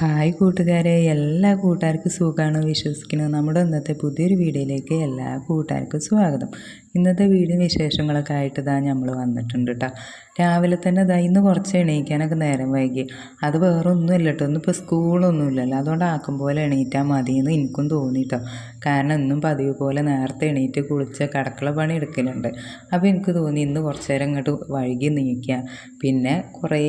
Hi കൂട്ടുകാരെ എല്ലാ കൂട്ടുകാർക്കും സുഖമാണ് വിശ്വസിക്കുന്നത് നമ്മുടെ ഇന്നത്തെ പുതിയൊരു വീഡിയോയിലേക്ക് എല്ലാ കൂട്ടുകാർക്കും സ്വാഗതം. ഇന്നത്തെ വീഡിയോ വിശേഷങ്ങളൊക്കെ ആയിട്ട് ഇതാ നമ്മൾ വന്നിട്ടുണ്ട് കേട്ടോ രാവിലെ തന്നെ ഇതാ ഇന്ന് കുറച്ച് എണീക്കാനൊക്കെ നേരം വൈകി. അത് വേറെ ഒന്നുമില്ല കേട്ടോ ഒന്നും ഇപ്പോൾ സ്കൂളൊന്നും ഇല്ലല്ലോ അതുകൊണ്ട് ആക്കും പോലെ എണീറ്റാൽ മതി എന്ന് എനിക്കും തോന്നി കേട്ടോ കാരണം ഇന്നും പതിവ് പോലെ നേരത്തെ എണീറ്റ് കുളിച്ച് കടക്കള പണി എടുക്കലുണ്ട്. അപ്പോൾ എനിക്ക് തോന്നി ഇന്ന് കുറച്ച് നേരം ഇങ്ങോട്ട് വൈകി നീക്കുക. പിന്നെ കുറേ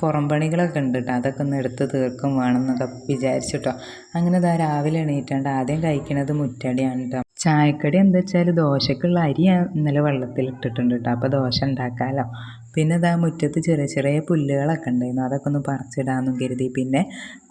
പുറം പണികളൊക്കെ ഉണ്ട് കേട്ടോ അതൊക്കെ ഒന്ന് എടുത്ത് തീർക്കും വേണമെന്നൊക്കെ വിചാരിച്ചിട്ടോ. അങ്ങനെ ഇതാ രാവിലെ എണീറ്റാണ്ട് ആദ്യം കഴിക്കണത് മുറ്റടിയാണ് കേട്ടോ ചായക്കടി എന്താ വെച്ചാൽ ദോശക്കുള്ള അരി ഇന്നലെ വെള്ളത്തിൽ ഇട്ടിട്ടുണ്ട് കേട്ടോ അപ്പോൾ ദോശ ഉണ്ടാക്കാമല്ലോ പിന്നെ ഇതാ മുറ്റത്ത് ചെറിയ ചെറിയ പുല്ലുകളൊക്കെ ഉണ്ടായിരുന്നു. അതൊക്കെ ഒന്ന് പറിച്ചിടാമെന്നും കരുതി. പിന്നെ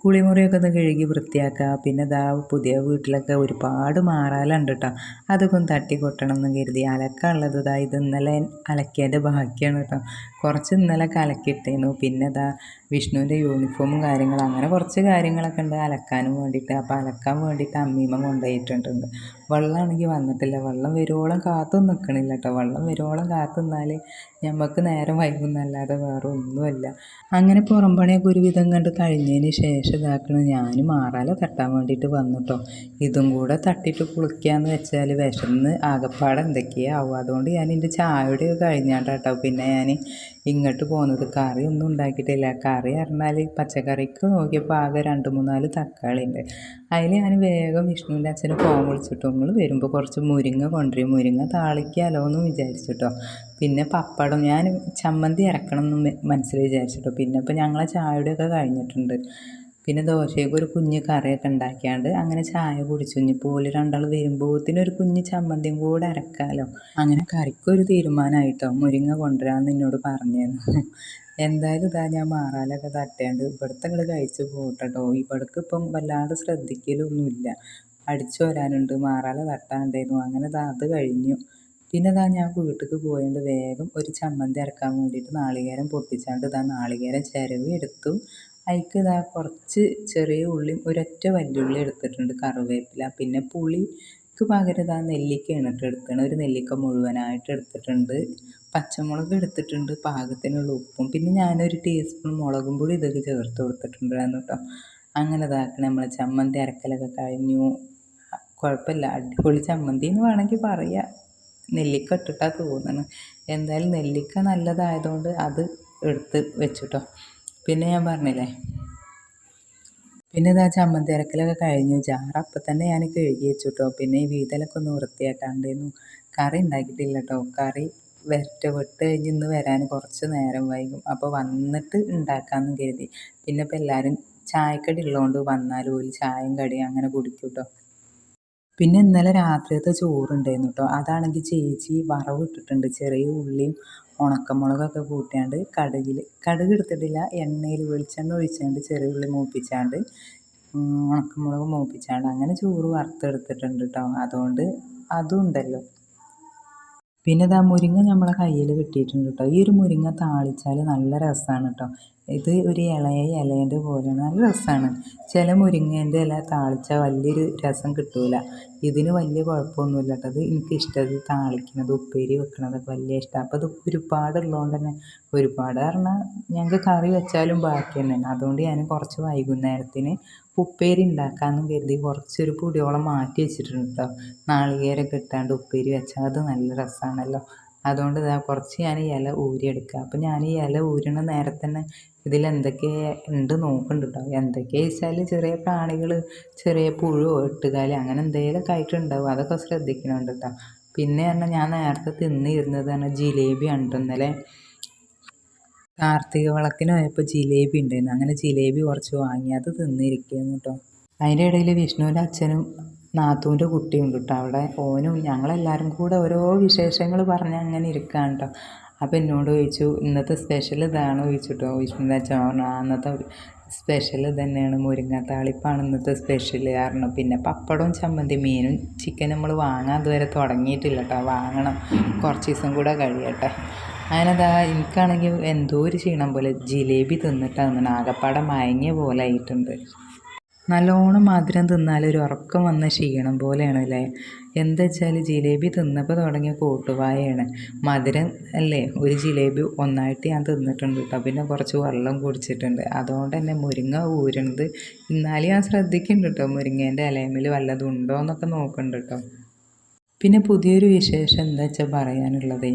കുളിമുറിയൊക്കെ ഒന്ന് കഴുകി വൃത്തിയാക്കുക പിന്നെ ഇതാ പുതിയ വീട്ടിലൊക്കെ ഒരുപാട് മാറാലുണ്ട് കേട്ടോ അതൊക്കെ ഒന്ന് തട്ടി കൊട്ടണം എന്നും കരുതി അലക്കാനുള്ളത് ഇതാ ഇത് ഇന്നലെ അലക്കിയതിന്റെ ബാക്കിയാണ് കേട്ടോ കുറച്ച് ഇന്നലെ അലക്കിയിട്ടേനു പിന്നെ ഇതാ വിഷ്ണുവിന്റെ യൂണിഫോമും കാര്യങ്ങളും. അങ്ങനെ കുറച്ച് കാര്യങ്ങളൊക്കെ ഉണ്ട് അലക്കാനും വേണ്ടിയിട്ട്. അപ്പോൾ അലക്കാൻ വേണ്ടിയിട്ട് അമ്മീമ്മ കൊണ്ടുപോയിട്ടുണ്ട്. വെള്ളമാണെങ്കിൽ വന്നിട്ടില്ല. വെള്ളം വരുവോളം കാത്തു നിൽക്കണില്ല കേട്ടോ വെള്ളം വരുവോളം കാത്തു നിന്നാൽ ഞമ്മക്ക് നേരം വൈകുന്നല്ലാതെ വേറെ ഒന്നുമല്ല. അങ്ങനെ പുറംപണിയൊക്കെ ഒരു ഒരുവിധം കണ്ട് കഴിഞ്ഞതിന് ശേഷം ഇതാക്കണ. ഞാൻ മാറാല തട്ടാൻ വേണ്ടിയിട്ട് വന്നു കേട്ടോ ഇതും കൂടെ തട്ടിയിട്ട് കുളിക്കാന്ന് വെച്ചാൽ വിശന്ന് ആകപ്പാടെ എന്തൊക്കെയാവും അതുകൊണ്ട് ഞാൻ എന്റെ ചായയുടെ കഴിഞ്ഞാട്ടോ പിന്നെ ഞാൻ ഇങ്ങോട്ട് പോകുന്നത് കറി ഒന്നും ഉണ്ടാക്കിയിട്ടില്ല. കറി പറഞ്ഞാൽ പച്ചക്കറിക്ക് നോക്കിയപ്പോൾ ആകെ രണ്ട് മൂന്നാൽ തക്കാളി ഉണ്ട്. അതിൽ ഞാൻ വേഗം വിഷ്ണുവിന്റെ അച്ഛന് ഫോൺ വിളിച്ചിട്ട്. നമ്മൾ വരുമ്പോൾ കുറച്ച് മുരിങ്ങ കൊണ്ടുവരും. മുരിങ്ങ താളിക്കാലോ എന്ന് വിചാരിച്ചിട്ടോ. പിന്നെ പപ്പടം. ഞാൻ ചമ്മന്തി ഇറക്കണം എന്ന് മനസ്സിൽ വിചാരിച്ചിട്ടോ. പിന്നെ ഇപ്പോൾ ഞങ്ങളെ ചായയുടെയൊക്കെ കഴിഞ്ഞിട്ടുണ്ട്. പിന്നെ ദോശയ്ക്ക് ഒരു കുഞ്ഞ് കറിയൊക്കെ ഉണ്ടാക്കിയാണ്ട് അങ്ങനെ ചായ കുടിച്ചു. ഇനിയിപ്പോൾ ഓൽ രണ്ടാൾ വരുമ്പോഴത്തേനും ഒരു കുഞ്ഞ് ചമ്മന്തിയും കൂടെ അരക്കാമല്ലോ അങ്ങനെ കറിക്കൊരു തീരുമാനമായിട്ടോ മുരിങ്ങ കൊണ്ടുവരാമെന്ന് എന്നോട് പറഞ്ഞിരുന്നു. എന്തായാലും ഇതാ ഞാൻ മാറാലൊക്കെ തട്ടേണ്ട്. ഇവിടുത്തെ അങ്ങോട്ട് കഴിച്ച് പോകട്ടോ ഇവിടേക്ക് ഇപ്പം വല്ലാണ്ട് ശ്രദ്ധിക്കലൊന്നുമില്ല. അടിച്ചു വരാനുണ്ട്. മാറാല തട്ടാണ്ടായിരുന്നു അങ്ങനെ ഇതാ അത് കഴിഞ്ഞു. പിന്നെ ഇതാ ഞാൻ വീട്ടിലേക്ക് പോയതുകൊണ്ട് വേഗം ഒരു ചമ്മന്തി ഇറക്കാൻ വേണ്ടിയിട്ട് നാളികേരം പൊട്ടിച്ചാണ്ട് ഇതാ നാളികേരം ചിരവി എടുത്തു. അതിലേക്ക് ഇതാ കുറച്ച് ചെറിയ ഉള്ളിയും ഒരൊറ്റ വല്യുള്ളി എടുത്തിട്ടുണ്ട് കറിവേപ്പില. പിന്നെ പുളിക്ക് പകരം ഇതാ നെല്ലിക്കയാണ് കേട്ടോ എടുത്തത് ഒരു നെല്ലിക്ക മുഴുവനായിട്ട് എടുത്തിട്ടുണ്ട്. പച്ചമുളക് എടുത്തിട്ടുണ്ട് പാകത്തിനുള്ള ഉപ്പും. പിന്നെ ഞാനൊരു ടീസ്പൂൺ മുളകും പൊടി ഇതൊക്കെ ചേർത്ത് കൊടുത്തിട്ടുണ്ട് കേട്ടോ അങ്ങനെ ഇതാക്കണം നമ്മളെ. ചമ്മന്തി അരക്കലൊക്കെ കഴിഞ്ഞു. കുഴപ്പമില്ല അടിപൊളി ചമ്മന്തി എന്ന് വേണമെങ്കിൽ പറയാം. നെല്ലിക്ക ഇട്ടിട്ടാണ് തോന്നുന്നത് എന്തായാലും നെല്ലിക്ക നല്ലതായതുകൊണ്ട് അത് എടുത്ത് വെച്ചു പിന്നെ ഞാൻ പറഞ്ഞില്ലേ? പിന്നെ ഇതാ ചമ്മന്തി അരക്കലൊക്കെ കഴിഞ്ഞു. ജാറ് അപ്പം തന്നെ ഞാൻ കഴുകി വെച്ചു കേട്ടോ പിന്നെ ഈ വീതലൊക്കെ ഒന്ന് വൃത്തിയാക്കാണ്ടായിരുന്നു കറി ഉണ്ടാക്കിയിട്ടില്ല കേട്ടോ കറി വെറ്റ വിട്ട് കഴിഞ്ഞ് ഇന്ന് വരാൻ കുറച്ച് നേരം വൈകും. അപ്പോൾ വന്നിട്ട് ഉണ്ടാക്കാമെന്ന് കരുതി. പിന്നെ ഇപ്പോൾ എല്ലാവരും ചായക്കടി ഉള്ളതുകൊണ്ട് വന്നാൽ ഒരു ചായയും കടിയും അങ്ങനെ കുടിക്കും കേട്ടോ പിന്നെ ഇന്നലെ രാത്രിയത്തെ ചോറുണ്ടായിരുന്നു കേട്ടോ അതാണെങ്കിൽ ചേച്ചി വറവ് ഇട്ടിട്ടുണ്ട്. ചെറിയ ഉള്ളിയും ഉണക്കമുളകൊക്കെ കൂട്ടിയാണ്ട് കടുകിൽ കടുക് എടുത്തിട്ടില്ല. എണ്ണയിൽ വെളിച്ചെണ്ണ ഒഴിച്ചാണ്ട് ചെറിയ ഉള്ളി മൂപ്പിച്ചാണ്ട് ഉണക്കമുളക് മൂപ്പിച്ചാണ്ട് അങ്ങനെ ചോറ് വറുത്തെടുത്തിട്ടുണ്ട് കേട്ടോ അതുകൊണ്ട് അതും ഉണ്ടല്ലോ പിന്നെ ഇതാ മുരിങ്ങ നമ്മളെ കയ്യിൽ കിട്ടിയിട്ടുണ്ട് കേട്ടോ ഈ ഒരു മുരിങ്ങ താളിച്ചാൽ നല്ല രസമാണ് കേട്ടോ ഇത് ഒരു ഇളയ ഇലേന്റെ പോലെ നല്ല രസമാണ് ചില മുരിങ്ങേന്റെ ഇല താളിച്ചാൽ വലിയൊരു രസം കിട്ടൂല. ഇതിന് വലിയ കുഴപ്പമൊന്നുമില്ല കേട്ടോ അത് എനിക്കിഷ്ടം. താളിക്കുന്നത് ഉപ്പേരി വെക്കണതൊക്കെ വലിയ ഇഷ്ടമാണ് അപ്പോൾ അത് ഒരുപാടുള്ളതുകൊണ്ട് തന്നെ ഒരുപാട് പറഞ്ഞാൽ ഞങ്ങൾക്ക് കറി വെച്ചാലും ബാക്കി തന്നെയാണ് അതുകൊണ്ട് ഞാൻ കുറച്ച് വൈകുന്നേരത്തിന് ഉപ്പേരി ഉണ്ടാക്കാമെന്ന് കരുതി കുറച്ചൊരു പൊടിയോളം മാറ്റി വെച്ചിട്ടുണ്ട് കേട്ടോ നാളികേരമൊക്കെ ഇട്ടാണ്ട് ഉപ്പേരി വെച്ചാൽ അത് നല്ല രസമാണല്ലോ അതുകൊണ്ട് ഇതാ കുറച്ച് ഞാൻ ഇല ഊരിയെടുക്കുക അപ്പം ഞാൻ ഈ ഇല ഊരണ നേരത്തെ തന്നെ ഇതിൽ എന്തൊക്കെ ഉണ്ട് നോക്കുന്നുണ്ട് കേട്ടോ എന്തൊക്കെയാ വെച്ചാൽ ചെറിയ പ്രാണികൾ ചെറിയ പുഴുവോ എട്ടുകാലി അങ്ങനെ എന്തെങ്കിലുമൊക്കെ ആയിട്ടുണ്ടാവും. അതൊക്കെ ശ്രദ്ധിക്കണുണ്ട് കേട്ടോ പിന്നെ പറഞ്ഞാൽ ഞാൻ നേരത്തെ തിന്നിരുന്നത് പറഞ്ഞാൽ ജിലേബി ഉണ്ട് ഇന്നലെ? കാർത്തിക വിളക്കിന് പോയപ്പോൾ ജിലേബി ഉണ്ടായിരുന്നു. അങ്ങനെ ജിലേബി കുറച്ച് വാങ്ങി. അത് തിന്നിരിക്കുന്നു കേട്ടോ. അതിന്റെ ഇടയിൽ വിഷ്ണുവിന്റെ അച്ഛനും നാത്തൂന്റെ കുട്ടിയുണ്ട് കേട്ടോ. അവിടെ ഓനും ഞങ്ങളെല്ലാവരും കൂടെ ഓരോ വിശേഷങ്ങൾ പറഞ്ഞ് അങ്ങനെ ഇരിക്കുകയാണ് കേട്ടോ. അപ്പോൾ എന്നോട് ചോദിച്ചു ഇന്നത്തെ സ്പെഷ്യൽ ഇതാണ്? ചോദിച്ചു കേട്ടോ. വിഷ്ണുവിന്റെ അച്ഛൻ പറഞ്ഞു അന്നത്തെ സ്പെഷ്യൽ തന്നെയാണ് മുരിങ്ങ താളിപ്പാണ് ഇന്നത്തെ സ്പെഷ്യൽ കാരണം പിന്നെ പപ്പടവും ചമ്മന്തി മീനും ചിക്കൻ നമ്മൾ വാങ്ങാൻ ഇതുവരെ തുടങ്ങിയിട്ടില്ല കേട്ടോ. വാങ്ങണം. കുറച്ച് ദിവസം കൂടെ കഴിയട്ടെ. അങ്ങനെതാ എനിക്കാണെങ്കിൽ എന്തോ ഒരു ക്ഷീണം പോലെ ജിലേബി തിന്നിട്ടാണ് ആകപ്പാടെ മയങ്ങിയ പോലെ ആയിട്ടുണ്ട്. നല്ലോണം മധുരം തിന്നാൽ ഒരു ഉറക്കം വന്ന ക്ഷീണം പോലെയാണ് അല്ലേ? എന്താ വെച്ചാൽ ജിലേബി തിന്നപ്പോൾ തുടങ്ങിയ കൂട്ടുവായാണ് മധുരം അല്ലേ? ഒരു ജിലേബി ഒന്നായിട്ട് ഞാൻ തിന്നിട്ടുണ്ട് കേട്ടോ പിന്നെ കുറച്ച് വെള്ളം കുടിച്ചിട്ടുണ്ട്. അതുകൊണ്ട് തന്നെ മുരിങ്ങ ഊരണത് എന്നാലും ഞാൻ ശ്രദ്ധിക്കുന്നുണ്ട് കേട്ടോ മുരിങ്ങേന്റെ അലയമിൽ വല്ലതും ഉണ്ടോ എന്നൊക്കെ നോക്കുന്നുണ്ട് കേട്ടോ പിന്നെ പുതിയൊരു വിശേഷം എന്താ വെച്ചാൽ പറയാനുള്ളത്?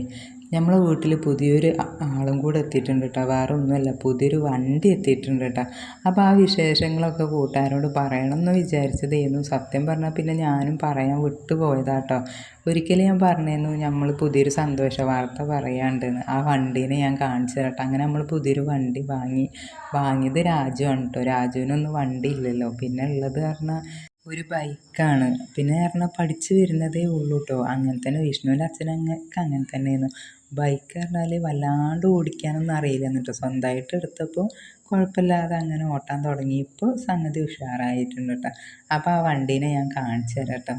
നമ്മളെ വീട്ടിൽ പുതിയൊരു ആളും കൂടെ എത്തിയിട്ടുണ്ട് കേട്ടോ വേറെ ഒന്നുമല്ല പുതിയൊരു വണ്ടി എത്തിയിട്ടുണ്ട് കേട്ടോ അപ്പോൾ ആ വിശേഷങ്ങളൊക്കെ കൂട്ടുകാരോട് പറയണം എന്ന് വിചാരിച്ചതായിരുന്നു സത്യം പറഞ്ഞാൽ പിന്നെ ഞാനും പറയാൻ വിട്ടുപോയതാട്ടോ ഒരിക്കലും ഞാൻ പറഞ്ഞിരുന്നു നമ്മൾ പുതിയൊരു സന്തോഷ വാർത്ത പറയാണ്ടെന്ന്. ആ വണ്ടീനെ ഞാൻ കാണിച്ചു തരട്ടെ അങ്ങനെ നമ്മൾ പുതിയൊരു വണ്ടി വാങ്ങി വാങ്ങിയത് രാജുവാണ് കേട്ടോ രാജുവിനൊന്നും വണ്ടി ഇല്ലല്ലോ. പിന്നെ ഉള്ളത് പറഞ്ഞാൽ ഒരു ബൈക്കാണ്. പിന്നെ പറഞ്ഞാൽ പഠിച്ചു വരുന്നതേ ഉള്ളൂ കേട്ടോ അങ്ങനെ തന്നെ വിഷ്ണുവിന്റെ അച്ഛനങ്ങൾക്ക് അങ്ങനെ തന്നെയായിരുന്നു. ബൈക്ക് പറഞ്ഞാൽ വല്ലാണ്ട് ഓടിക്കാനൊന്നും അറിയില്ല എന്നിട്ട് സ്വന്തമായിട്ട് എടുത്തപ്പോൾ കുഴപ്പമില്ലാതെ അങ്ങനെ ഓട്ടാൻ തുടങ്ങി. ഇപ്പോൾ സംഗതി ഉഷാറായിട്ടുണ്ട് കേട്ടോ. അപ്പോൾ ആ വണ്ടീനെ ഞാൻ കാണിച്ചു തരാം കേട്ടോ.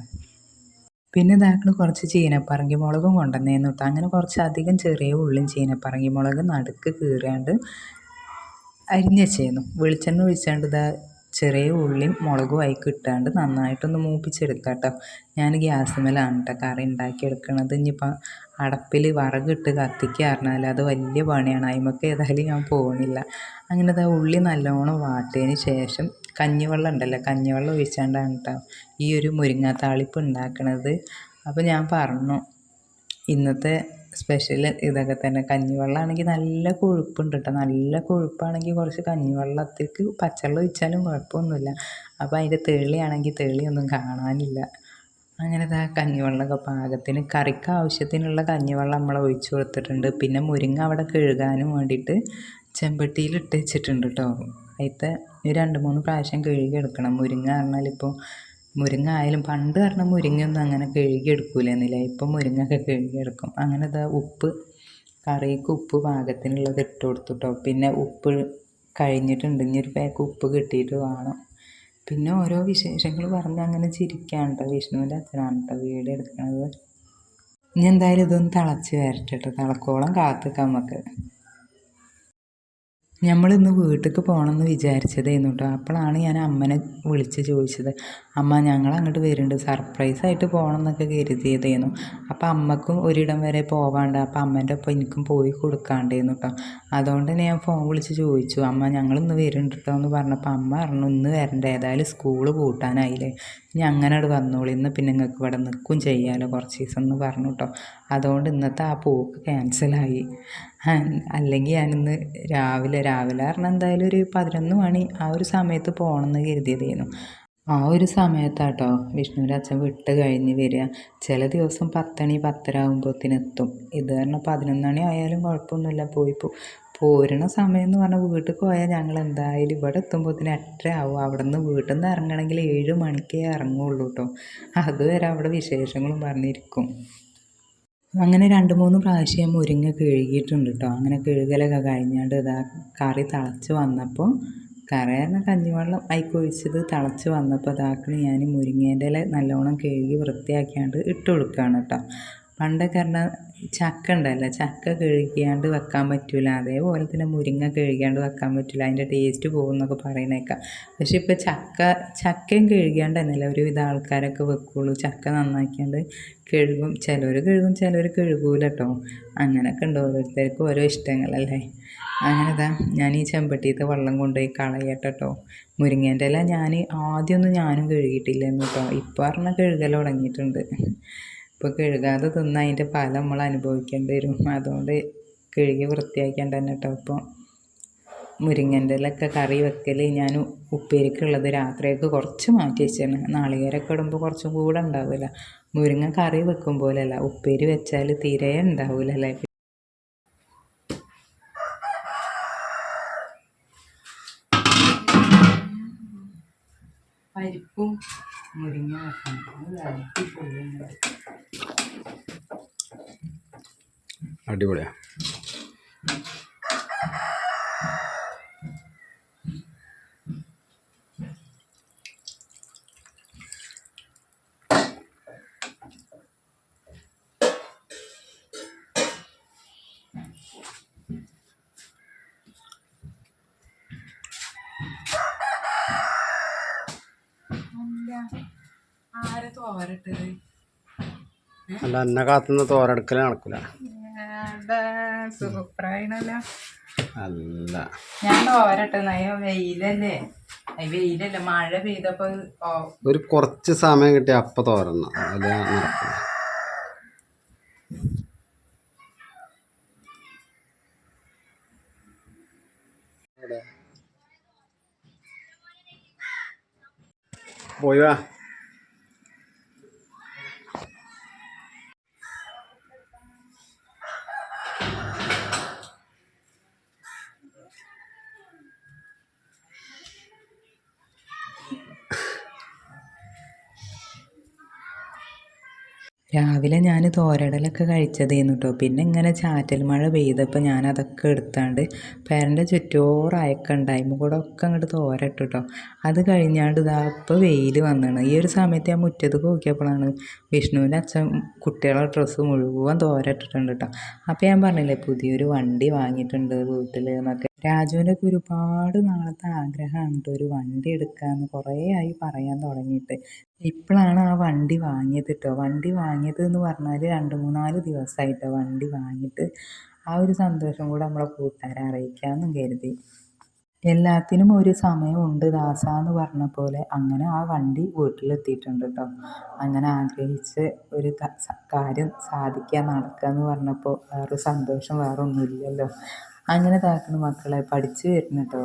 പിന്നെ ഇതാക്കണ കുറച്ച് ചീനപ്പറങ്കി മുളകും കൊണ്ടുവന്നേന്നു കേട്ടോ. അങ്ങനെ കുറച്ച് അധികം ചെറിയ ഉള്ളിയും ചീനപ്പറങ്കി മുളക് നടുക്ക് കീറിയാണ്ട് അരിഞ്ഞ ചെയ്യുന്നു വെളിച്ചെണ്ണ ഒഴിച്ചാണ്ട് ഇതാ ചെറിയ ഉള്ളിയും മുളകും ആയി കിട്ടാണ്ട് നന്നായിട്ടൊന്ന് മൂപ്പിച്ചെടുക്കാം കേട്ടോ. ഞാൻ ഗ്യാസ് മേലാണ് കേട്ടോ കറി ഉണ്ടാക്കിയെടുക്കണത്. ഇനിയിപ്പോൾ അടപ്പിൽ വിറകിട്ട് കത്തിക്കുക പറഞ്ഞാൽ അത് വലിയ പണിയാണ്. അതിമൊക്കെ ഏതായാലും ഞാൻ പോകണില്ല അങ്ങനെ ദാ ഉള്ളി നല്ലോണം വാട്ടിയതിന് ശേഷം കഞ്ഞിവെള്ളം ഉണ്ടല്ലോ കഞ്ഞിവെള്ളം ഒഴിച്ചാണ്ടാണ് കേട്ടോ ഈ ഒരു മുരിങ്ങ താളിപ്പ് ഉണ്ടാക്കണത്. അപ്പോൾ ഞാൻ പറഞ്ഞു ഇന്നത്തെ സ്പെഷ്യൽ ഇതൊക്കെ തന്നെ കഞ്ഞിവെള്ളമാണെങ്കിൽ നല്ല കൊഴുപ്പുണ്ട് കേട്ടോ നല്ല കൊഴുപ്പാണെങ്കിൽ കുറച്ച് കഞ്ഞിവെള്ളത്തേക്ക് പച്ചവെള്ളം ഒഴിച്ചാലും കുഴപ്പമൊന്നുമില്ല. അപ്പോൾ അതിന്റെ തെളിയാണെങ്കിൽ തെളിയൊന്നും കാണാനില്ല. അങ്ങനെ ആ കഞ്ഞിവെള്ളമൊക്കെ പാകത്തിന് കറിക്ക് ആവശ്യത്തിനുള്ള കഞ്ഞിവെള്ളം നമ്മൾ ഒഴിച്ച് കൊടുത്തിട്ടുണ്ട്. പിന്നെ മുരിങ്ങ അവിടെ കഴുകാനും വേണ്ടിയിട്ട് ചെമ്പട്ടിയിൽ ഇട്ട് വെച്ചിട്ടുണ്ട് കേട്ടോ അതിലത്തെ രണ്ട് മൂന്ന് പ്രാവശ്യം കഴുകി എടുക്കണം. മുരിങ്ങ പറഞ്ഞാൽ ഇപ്പോൾ മുരിങ്ങ ആയാലും പണ്ട് പറഞ്ഞാൽ മുരിങ്ങയൊന്നും അങ്ങനെ കഴുകി എടുക്കൂലെന്നില്ല. ഇപ്പം മുരിങ്ങയൊക്കെ കഴുകി എടുക്കും. അങ്ങനെ ഇതാ ഉപ്പ് കറിക്ക് ഉപ്പ് പാകത്തിനുള്ളത് ഇട്ട് കൊടുത്തു കേട്ടോ പിന്നെ ഉപ്പ് കഴിഞ്ഞിട്ടുണ്ട്. ഇനി ഒരു പാക്ക് ഉപ്പ് കിട്ടിയിട്ട് വേണം. പിന്നെ ഓരോ വിശേഷങ്ങൾ പറഞ്ഞ് അങ്ങനെ ചിരിക്കുകയാണ് വിഷ്ണുവിന്റെ അച്ഛനാണ് കേട്ടോ വീഡിയോ എടുക്കുന്നത് ഇനി എന്തായാലും ഇതൊന്ന് തിളച്ച് വരട്ടെ കേട്ടോ തിളക്കോളം കാത്തിക്കാം നമുക്ക്. നമ്മളിന്ന് വീട്ടിലേക്ക് പോകണമെന്ന് വിചാരിച്ചതായിരുന്നു കേട്ടോ അപ്പോഴാണ് ഞാൻ അമ്മനെ വിളിച്ച് ചോദിച്ചത് അമ്മ ഞങ്ങൾ അങ്ങോട്ട് വരുന്നുണ്ട് സർപ്രൈസ് ആയിട്ട് പോകണം എന്നൊക്കെ കരുതിയതായിരുന്നു അപ്പോൾ അമ്മക്കും ഒരിടം വരെ പോകാണ്ട് അപ്പോൾ അമ്മേന്റെ ഒപ്പം എനിക്കും പോയി കൊടുക്കാണ്ടായിരുന്നു കേട്ടോ അതുകൊണ്ട് തന്നെ ഞാൻ ഫോൺ വിളിച്ച് ചോദിച്ചു അമ്മ ഞങ്ങൾ ഇന്ന് വരുന്നുണ്ട് കേട്ടോ എന്ന് പറഞ്ഞപ്പോൾ അമ്മ പറഞ്ഞു ഇന്ന് വരണ്ട. ഏതായാലും സ്കൂൾ പൂട്ടാനായില്ലേ. ഇനി അങ്ങനെ അവിടെ വന്നോളൂ. ഇന്ന് പിന്നെ നിങ്ങൾക്ക് ഇവിടെ നിൽക്കും ചെയ്യാമല്ലോ കുറച്ച് ദിവസം എന്ന് പറഞ്ഞു കേട്ടോ. അതുകൊണ്ട് ഇന്നത്തെ ആ പോക്ക് ക്യാൻസലായി അല്ലെങ്കിൽ ഞാനിന്ന് രാവിലെ രാവിലെ പറഞ്ഞാൽ എന്തായാലും ഒരു പതിനൊന്ന് മണി ആ ഒരു സമയത്ത് പോകണമെന്ന് കരുതിയതായിരുന്നു ആ ഒരു സമയത്താട്ടോ വിഷ്ണുവിന്റെ അച്ഛൻ വിട്ട് കഴിഞ്ഞ് വരിക. ചില ദിവസം പത്തണി പത്തര ആകുമ്പോഴത്തേന് എത്തും. ഇത് കാരണം പതിനൊന്നണി ആയാലും കുഴപ്പമൊന്നുമില്ല പോയി പോരണ സമയം എന്ന് പറഞ്ഞാൽ വീട്ടിൽ പോയാൽ ഞങ്ങൾ എന്തായാലും ഇവിടെ എത്തുമ്പോഴത്തേന് എട്ടര ആവും. അവിടെ നിന്ന് വീട്ടിൽ നിന്ന് ഇറങ്ങണമെങ്കിൽ ഏഴ് മണിക്കേ ഇറങ്ങുള്ളൂ കേട്ടോ അതുവരെ അവിടെ വിശേഷങ്ങളും പറഞ്ഞിരിക്കും. അങ്ങനെ രണ്ട് മൂന്ന് പ്രാവശ്യം മുരിങ്ങ കഴുകിയിട്ടുണ്ട് കേട്ടോ അങ്ങനെ കഴുകലൊക്കെ കഴിഞ്ഞാണ്ട് ഇതാ കറി തിളച്ച് വന്നപ്പോൾ കറി പറഞ്ഞാൽ കഞ്ഞിവെള്ളം അതിക്കൊഴിച്ചത് തിളച്ച് വന്നപ്പോൾ ഇതാക്കണ ഞാൻ മുരിങ്ങേന്റെ നല്ലോണം കഴുകി വൃത്തിയാക്കിയാണ്ട് ഇട്ട് കൊടുക്കുകയാണ് കേട്ടോ പണ്ടൊക്കെ പറഞ്ഞാൽ ചക്ക ഉണ്ടല്ലോ ചക്ക കഴുകിയാണ്ട് വെക്കാൻ പറ്റില്ല അതേപോലെ തന്നെ മുരിങ്ങ കഴുകിയാണ്ട് വെക്കാൻ പറ്റില്ല അതിന്റെ ടേസ്റ്റ് പോകുമെന്നൊക്കെ പറയുന്നേക്കാം. പക്ഷെ ഇപ്പോൾ ചക്ക ചക്കയും കഴുകിയാണ്ട് തന്നെയല്ല ഒരുവിധ ആൾക്കാരൊക്കെ വെക്കുള്ളൂ. ചക്ക നന്നാക്കിയാണ്ട് കഴുകും. ചിലർ കഴുകും ചിലർ കഴുകൂല കേട്ടോ അങ്ങനെയൊക്കെ ഉണ്ട് ഓരോരുത്തർക്കും ഓരോ ഇഷ്ടങ്ങളല്ലേ. അങ്ങനെ ഇതാ ഞാൻ ഈ ചെമ്പട്ടിയത്തെ വെള്ളം കൊണ്ടുപോയി കളയട്ടെ കേട്ടോ മുരിങ്ങേന്റെ ഇല ഞാൻ ആദ്യമൊന്നും ഞാനും കഴുകിയിട്ടില്ലായിരുന്നു കേട്ടോ ഇപ്പോൾ പറഞ്ഞാൽ കഴുകൽ തുടങ്ങിയിട്ടുണ്ട്. ഇപ്പോൾ കഴുകാതെ തിന്ന് അതിന്റെ ഫലം നമ്മൾ അനുഭവിക്കേണ്ടി വരും. അതുകൊണ്ട് കഴുകി വൃത്തിയാക്കേണ്ട തന്നെ കേട്ടോ ഇപ്പോൾ മുരിങ്ങന്റെ ഇലൊക്കെ കറി വെക്കൽ ഞാൻ ഉപ്പേരിക്കുള്ളത് രാത്രിയൊക്കെ കുറച്ച് മാറ്റി വെച്ചാണ് നാളികേരൊക്കെ ഇടുമ്പോൾ കുറച്ചും കൂടെ ഉണ്ടാവില്ല മുരിങ്ങ കറി വെക്കും പോലെയല്ല. ഉപ്പേരി വെച്ചാൽ തീരെ ഉണ്ടാവില്ല പരിപ്പും മുരിങ്ങ അടിപൊളിയാ. തോരട്ടത് അല്ല എന്നെ കാത്തുനിന്ന് തോരെടുക്കൽ നടക്കൂല. സൂപ്പറായിണല്ലോ. അല്ല. ഞാൻ തോരട്ടെ നയോ വെയിലല്ലേ. വെയിലല്ലേ മഴ പെയ്തപ്പോ ഒരു കുറച്ച് സമയം കിട്ടിയ അപ്പൊ തോരണം അല്ല നടക്കില്ല പോയി വാ. രാവിലെ ഞാൻ തോരടലൊക്കെ കഴിച്ചതേന്നു കേട്ടോ പിന്നെ ഇങ്ങനെ ചാറ്റൽ മഴ പെയ്തപ്പോൾ ഞാൻ അതൊക്കെ എടുത്താണ്ട് പേരന്റെ ചുറ്റോറ് അയക്കുണ്ടായ്മ കൂടെ ഒക്കെ അങ്ങോട്ട് തോരട്ടു കേട്ടോ അത് കഴിഞ്ഞാണ്ട് ഇതാ ഇപ്പോൾ വെയിൽ വന്നാണ്. ഈ ഒരു സമയത്ത് ഞാൻ മുറ്റത്ത് നോക്കിയപ്പോഴാണ് വിഷ്ണുവിന്റെ അച്ഛൻ കുട്ടികളെ ഡ്രസ്സ് മുഴുവൻ തോരട്ടിട്ടുണ്ട് കേട്ടോ അപ്പോൾ ഞാൻ പറഞ്ഞില്ലേ പുതിയൊരു വണ്ടി വാങ്ങിയിട്ടുണ്ട് വീട്ടിൽ എന്നൊക്കെ. രാജുവിന്റെ ഒക്കെ ഒരുപാട് നാളത്തെ ആഗ്രഹമാണ് കേട്ടോ ഒരു വണ്ടി എടുക്കാമെന്ന് കുറേ ആയി പറയാൻ തുടങ്ങിയിട്ട്. ഇപ്പോഴാണ് ആ വണ്ടി വാങ്ങിയത് കേട്ടോ. വണ്ടി വാങ്ങിയത് എന്ന് പറഞ്ഞാൽ രണ്ട് മൂന്നാൽ ദിവസമായിട്ടോ വണ്ടി വാങ്ങിയിട്ട് ആ ഒരു സന്തോഷം കൂടെ നമ്മളെ കൂട്ടുകാരെ അറിയിക്കാമെന്നും കരുതി. എല്ലാത്തിനും ഒരു സമയമുണ്ട് ദാസ എന്ന് പറഞ്ഞ പോലെ അങ്ങനെ ആ വണ്ടി വീട്ടിലെത്തിയിട്ടുണ്ട് കേട്ടോ. അങ്ങനെ ആഗ്രഹിച്ച് ഒരു കാര്യം സാധിക്കാൻ നടക്കുക എന്ന് പറഞ്ഞപ്പോൾ വേറൊരു സന്തോഷം വേറെ ഒന്നുമില്ലല്ലോ അങ്ങനെ ഇതാക്കുന്ന മക്കളെ പഠിച്ച് വരുന്നു കേട്ടോ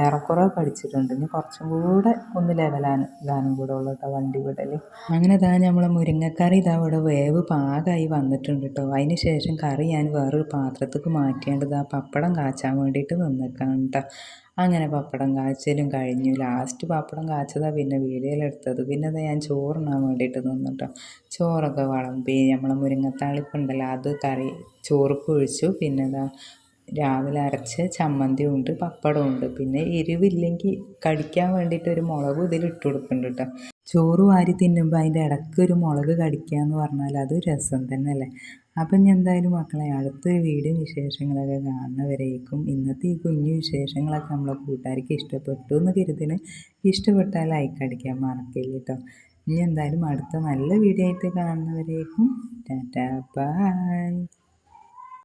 ഏറെക്കുറെ പഠിച്ചിട്ടുണ്ട്. ഇനി കുറച്ചും കൂടെ ഒന്ന് ലെവലാണ് ഇടാനും കൂടെ ഉള്ളു കേട്ടോ വണ്ടി വിടൽ അങ്ങനെ നമ്മളെ മുരിങ്ങക്കറി ഇതാ ഇവിടെ വേവ് പാകമായി വന്നിട്ടുണ്ട് കേട്ടോ അതിന് ശേഷം കറി ഞാൻ വേറൊരു പാത്രത്തേക്ക് മാറ്റിയാണ്ട് ഇതാ പപ്പടം കാച്ചാൻ വേണ്ടിയിട്ട് നിന്നേക്കാണ് കേട്ടോ അങ്ങനെ പപ്പടം കാച്ചലും കഴിഞ്ഞു. ലാസ്റ്റ് പപ്പടം കാച്ചതാ പിന്നെ വീഡിയോയിലെടുത്തത് പിന്നെ അത് ഞാൻ ചോറിനാൻ വേണ്ടിയിട്ട് നിന്നിട്ടോ ചോറൊക്കെ വിളമ്പി നമ്മളെ മുരിങ്ങത്താളിപ്പുണ്ടല്ലോ അത് കറി ചോറ് ഒഴിച്ചു പിന്നെ ഇതാ രാവിലെ അരച്ച് ചമ്മന്തി ഉണ്ട് പപ്പടം ഉണ്ട്. പിന്നെ എരിവില്ലെങ്കിൽ കടിക്കാൻ വേണ്ടിയിട്ട് ഒരു മുളക് ഇതിൽ ഇട്ട് കൊടുക്കുന്നുണ്ട് കേട്ടോ ചോറ് വാരി തിന്നുമ്പോൾ അതിന്റെ ഇടയ്ക്ക് ഒരു മുളക് കടിക്കുക എന്ന് പറഞ്ഞാൽ അത് രസം തന്നെ അല്ലേ അപ്പം ഞാൻ എന്തായാലും മക്കളെ അടുത്തൊരു വീഡിയോ വിശേഷങ്ങളൊക്കെ കാണുന്നവരേക്കും ഇന്നത്തെ ഈ കുഞ്ഞു വിശേഷങ്ങളൊക്കെ നമ്മളെ കൂട്ടുകാർക്ക് ഇഷ്ടപ്പെട്ടു എന്ന് കരുതിന് ഇഷ്ടപ്പെട്ടാൽ ലൈക്ക് അടിക്കാൻ മറക്കില്ല കേട്ടോ ഇനി എന്തായാലും അടുത്ത നല്ല വീഡിയോ ആയിട്ട് കാണുന്നവരേക്കും ടാറ്റാ ബൈ